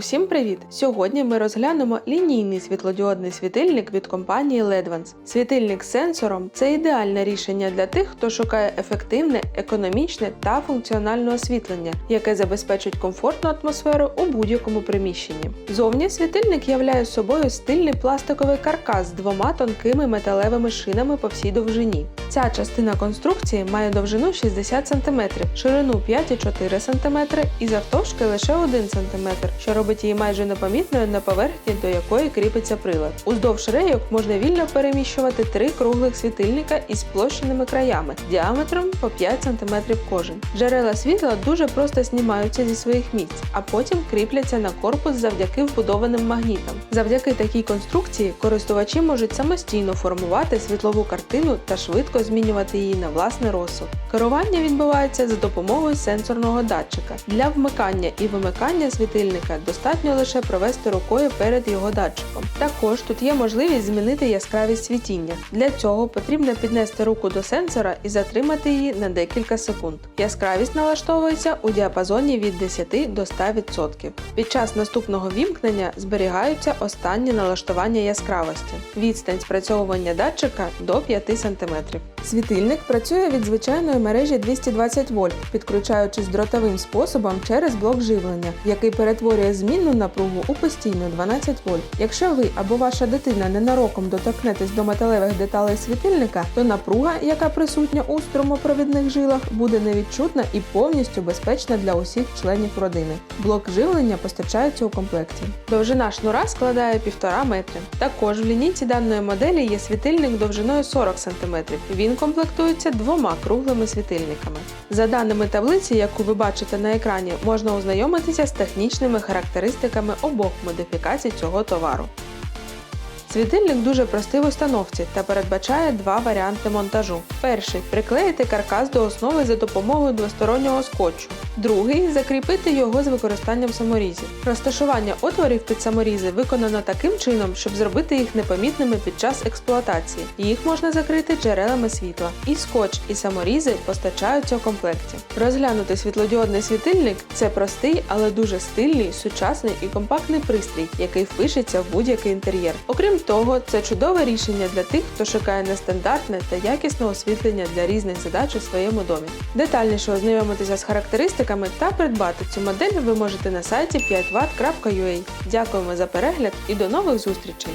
Усім привіт! Сьогодні ми розглянемо лінійний світлодіодний світильник від компанії Ledvance. Світильник з сенсором це ідеальне рішення для тих, хто шукає ефективне, економічне та функціональне освітлення, яке забезпечить комфортну атмосферу у будь-якому приміщенні. Зовні світильник являє собою стильний пластиковий каркас з двома тонкими металевими шинами по всій довжині. Ця частина конструкції має довжину 60 см, ширину 5,4 см і завтовшки лише 1 см, що робить її майже непомітною на поверхні, до якої кріпиться прилад. Уздовж рейок можна вільно переміщувати три круглих світильника із сплощеними краями діаметром по 5 см кожен. Джерела світла дуже просто знімаються зі своїх місць, а потім кріпляться на корпус завдяки вбудованим магнітам. Завдяки такій конструкції користувачі можуть самостійно формувати світлову картину та швидко змінювати її на власний розсуд. Керування відбувається за допомогою сенсорного датчика. Для вмикання і вимикання світильника достатньо лише провести рукою перед його датчиком. Також тут є можливість змінити яскравість світіння. Для цього потрібно піднести руку до сенсора і затримати її на декілька секунд. Яскравість налаштовується у діапазоні від 10 до 100%. Під час наступного вімкнення зберігаються останні налаштування яскравості. Відстань спрацьовування датчика до 5 см. Світильник працює від звичайної мережі 220 вольт, підключаючись дротовим способом через блок живлення, який перетворює змінну напругу у постійну 12 вольт. Якщо ви або ваша дитина ненароком доторкнетесь до металевих деталей світильника, то напруга, яка присутня у струмопровідних жилах, буде невідчутна і повністю безпечна для усіх членів родини. Блок живлення постачається у комплекті. Довжина шнура складає 1,5 метри. Також в лінійці даної моделі є світильник довжиною 40 см. Він комплектується двома круглими світильниками. За даними таблиці, яку ви бачите на екрані, можна ознайомитися з технічними характеристиками обох модифікацій цього товару. Світильник дуже простий в установці та передбачає два варіанти монтажу. Перший приклеїти каркас до основи за допомогою двостороннього скотчу. Другий закріпити його з використанням саморізів. Розташування отворів під саморізи виконано таким чином, щоб зробити їх непомітними під час експлуатації. Їх можна закрити джерелами світла. І скотч, і саморізи постачаються у комплекті. Розглянути світлодіодний світильник це простий, але дуже стильний, сучасний і компактний пристрій, який впишеться в будь-який інтер'єр. Окрім того, це чудове рішення для тих, хто шукає нестандартне та якісне освітлення для різних задач у своєму домі. Детальніше ознайомитися з характеристиками та придбати цю модель ви можете на сайті 5watt.ua. Дякуємо за перегляд і до нових зустрічей!